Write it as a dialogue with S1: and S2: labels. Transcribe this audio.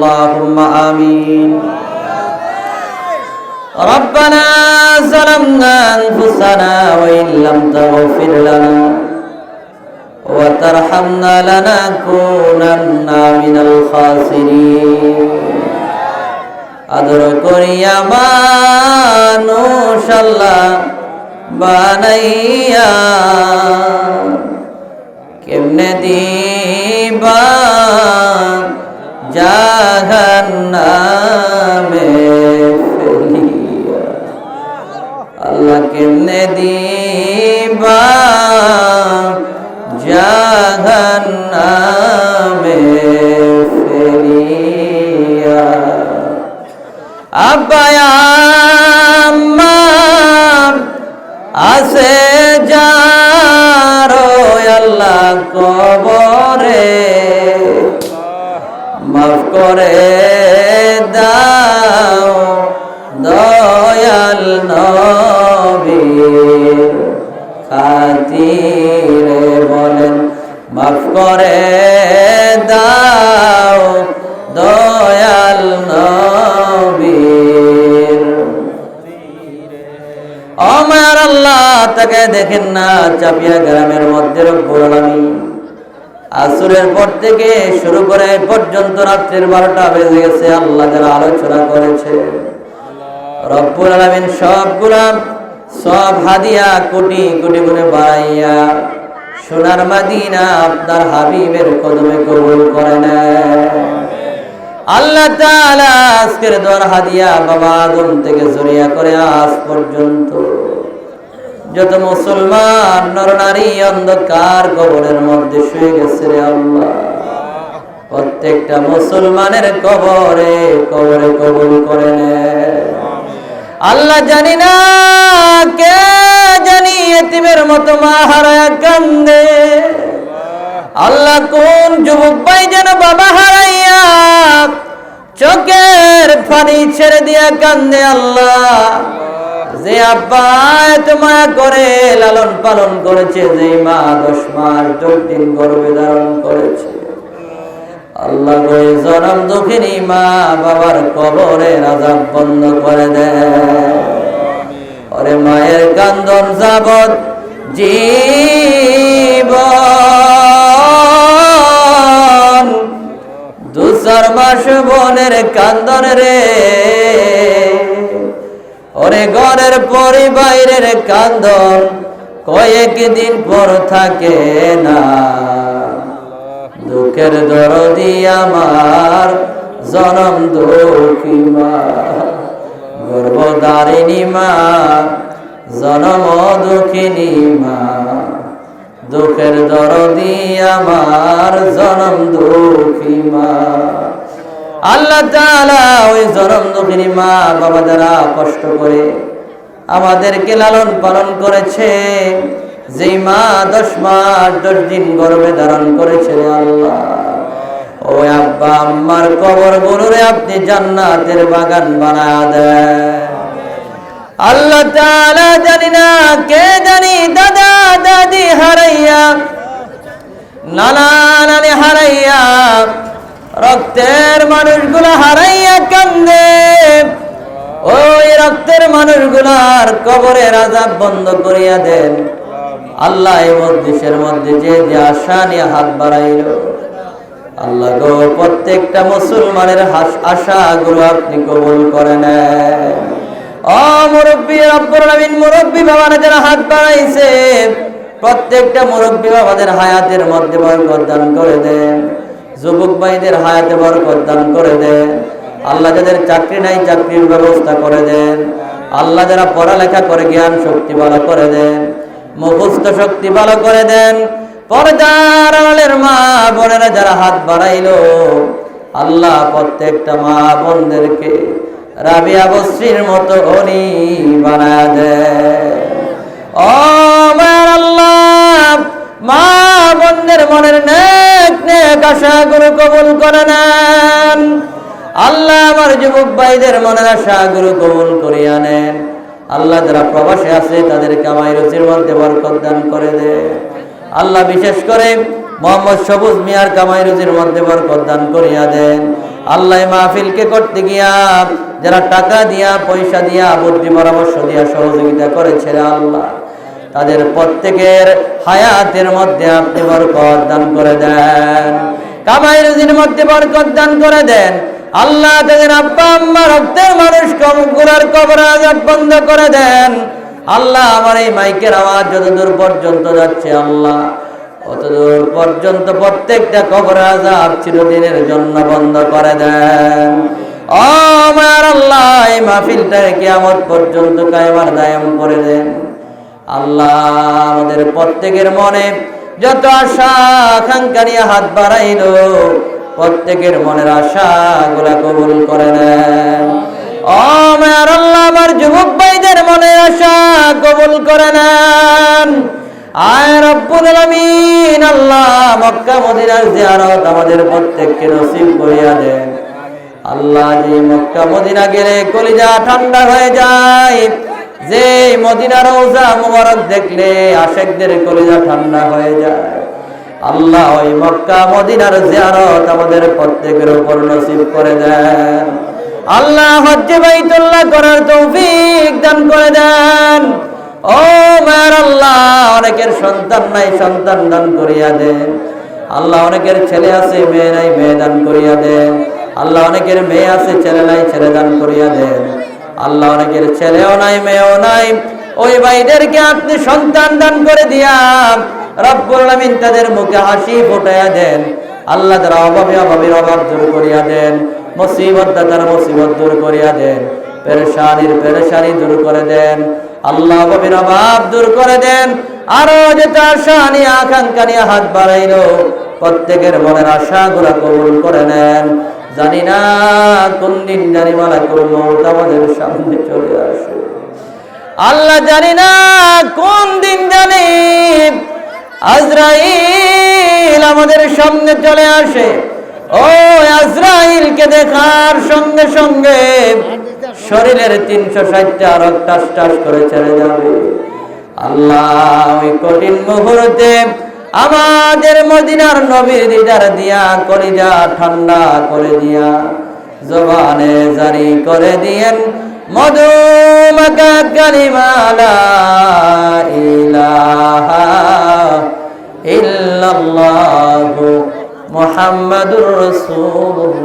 S1: اللهم آمين ربنا ظلمنا أنفسنا وإن لم تغفر لنا وترحمنا لنكونن من الخاسرين আদর করিয়া মানুষ আল্লাহ বানাইয়া কেমনে দিবা জাহান্নামে ফেলিয়া। আল্লাহ কেমনে দিবা? জাহান্নামে ফেলিয়া। আব্বায়াম্মা মাফ করে দাও, দয়াল নবীর খাতিরে বলেন, মাফ করে দাও, দয়াল নবীর আমার আল্লাহ তাকে দেখেন না, চাপিয়া গ্রামের মধ্যে রব্বুল আলামিন। আসরের পর থেকে শুরু করে পর্যন্ত রাত্রির বারোটা বেজে গেছে, আল্লাহ যারা আলোচনা করেছে। রব্বুল আলামিন সবগুলা, সব হাদিয়া কোটি কোটি গুণে বাড়াইয়া সোনার মাদিনা আপনার হাবিবের কদমে কবুল করে নেয়। আল্লাহ আজকের দর হাদিয়া বাবা আদম থেকে জড়িয়া করে আজ পর্যন্ত যত মুসলমান নরনারী অন্ধকার কবরের মধ্যে শুয়ে গেছে রে আল্লাহ। প্রত্যেকটা মুসলমানের কবরে কবরে কবুল করে আল্লাহ জানি না কে জানি এতিমের মতো মা হারায় কান্দে। আল্লাহ কোন যুবক ভাই যেন বাবা হারাইয়া চোখের পানি ছেড়ে দিয়া কান্দে আল্লাহ। যে আব্বা এত মায়া করে লালন পালন করেছে যে মা দশ মাস দশ দিন গর্ভে ধারণ করেছে। আল্লাহ এই জনম দুঃখিনী মা বাবার কবরে রাজা বন্ধ করে দেয়। ওরে মায়ের কান্দন যাবত জীবন। দু চার মাস বোনের কান্দন রে ওরে ঘরের পরি বাইরের কান্দন কয়েক দিন পর থাকে না। দুঃখের দরদি আমার, জনম দুঃখী মা। গর্ভধারিণী মা, জনম দুঃখিনী মা। দুঃখের দরদি আমার, জনম দুঃখী মা। আল্লাহ ওই জনম দুঃখিনী মা বাবা যারা কষ্ট করে আমাদেরকে লালন পালন করেছে, যেই মা দশ মাস, দশ দিন গর্ভে ধারণ করেছে আল্লাহ। ও আব্বা আম্মার কবর গরুরে আপনি জান্নাতের বাগান বানা দেন। আল্লাহ তাআলা জানি না কে জানি দাদা দাদি হারাইয়া, নানা নানি হারাইয়া রক্তের মানুষগুলো হারাইয়া কান্দে। ওই রক্তের মানুষগুলার কবরে আজাব বন্ধ করিয়া দেন। আল্লাহ এই মধ্যে যে যে আশা নিয়ে হাত বাড়াইল। আল্লাহ গো, প্রত্যেকটা মুসলমানের আশা আশাগুলো আপনি কবুল করে নেন। ও, মুরব্বী রব্বুল আলামিন, মুরব্বী বাবারা যারা হাত বাড়াইছে, প্রত্যেকটা মুরব্বী বাবাদের হায়াতের মধ্যে বরকত দান করে দেন। যুবক ভাইদের হায়াতে বরকত দান করে দেন। আল্লাহ যাদের চাকরি নাই, চাকরির ব্যবস্থা করে দেন। আল্লাহ যারা পড়ালেখা করে, জ্ঞান শক্তি ভালো করে দেন। মুখস্থ শক্তি ভালো করে দেন। পর্দার আড়ালের মা বোনেরা যারা হাত বাড়াইলো, আল্লাহ প্রত্যেকটা মা বোনদেরকে রাবিয়া বস্রির মতো অনি বানায় দেয় আশা গুরু কবুল করে নেন। আল্লাহ আমার যুবক ভাইদের মনের আশা গুরু কবুল করিয়া নেন। আল্লাহ যারা প্রবাসে আছে তাদের কামাই রুচির মধ্যে বরকত দান করে দে। আল্লাহ বিশেষ করে মোহাম্মদ সবুজ মিয়ার কামাই রুজির মধ্যে বরকত দান করিয়া দেন। আল্লাহ মাহফিলকে করতে গিয়া যারা টাকা দিয়া, পয়সা দিয়া, বুদ্ধি পরামর্শ দিয়া সহযোগিতা করেছে আল্লাহ, তাদের প্রত্যেকের হায়াতের মধ্যে আপনি বরকত দান করে দেন। কামাই রুজির মধ্যে বরকত দান করে দেন। আল্লাহ তাদের আব্বা, আম্মা, রক্তের মানুষগুলার কবর আজাব বন্ধ করে দেন। আল্লাহ আমার এই মাইকের আওয়াজ যত দূর পর্যন্ত যাচ্ছে, আল্লাহ অতদূর পর্যন্ত প্রত্যেকটা কবর আজাব চিরদিনের জন্য বন্ধ করে দেন। ও আমার আল্লাহ, এই মাহফিলটাকে কিয়ামত পর্যন্ত কায়মার দায়াম করে দেন। আল্লাহ আমাদের প্রত্যেকের মনে যত আশা আকাঙ্ক্ষা নিয়ে হাত বাড়াইল, প্রত্যেকের মনের আশা গুলা কবুল করে নেন। আমার যুবক ভাইদের মনে আশা কবুল করে নেন। আল্লাহ আমাদের প্রত্যেককে করিয়া দেন। আল্লাহ মক্কা, মদিনা গেলে কলিজা ঠান্ডা হয়ে যায় যে মদিনা রওজা মুবারক দেখলে আশেকদের কলিজা ঠান্ডা হয়ে যায়। আল্লাহ ওই মক্কা মদিনার জিয়ারত আমাদের প্রত্যেকের উপর নসিব করে দেন। আল্লাহ হজ্জে বাইতুল্লাহ করার তৌফিক দান করে দেন। ও মার আল্লাহ, অনেকের সন্তান নাই, সন্তান দান করিয়া দেন। আল্লাহ অনেকের ছেলে আছে, মেয়ে নাই, মেয়ে দান করিয়া দেন। আল্লাহ অনেকের মেয়ে আছে, ছেলে নাই, ছেলে দান করিয়া দেন। আল্লাহ অনেকের ছেলেও নাই, মেয়েও নাই। ওই ভাইদেরকে আপনি সন্তান দান করে দিয়া রব্বুল আলামিন তাদের মুখে হাসি ফোটাইয়া দেন আল্লাহ তারা অভাবে অভাবের অভাব দূর করিয়া দেন, মুসিবত দাদার মুসিবত দূর করিয়া দেন, পেরেশানির পেরেশানি দূর করে দেন, আল্লাহ অভাবের অভাব দূর করে দেন। আরও যেটা আশা নিয়ে, আকাঙ্ক্ষা নিয়ে হাত বাড়াইল, প্রত্যেকের মনের আশা গুলা কবুল করে নেন। জানি না কোন দিন জানি মালা করব আমাদের সামনে চলে আসে। আল্লাহ জানি না কোন দিন জানি আজরাইল আমাদের সামনে চলে আসে। ও আজরাইলকে দেখার সঙ্গে সঙ্গে শরীরের তিনশো ষাটটা রক্ত টাস টাস করে ছেড়ে যাবে। আল্লাহ ওই কঠিন মুহূর্তে আমাদের মদিনার নবীর দিদার দিয়া কলিজা ঠান্ডা করে দিয়া জবানে জারি করে দিয়েন মধু মাকা কালিমালা ইলাহা ইল্লাল্লাহু মুহাম্মাদুর রাসূলুল্লাহ।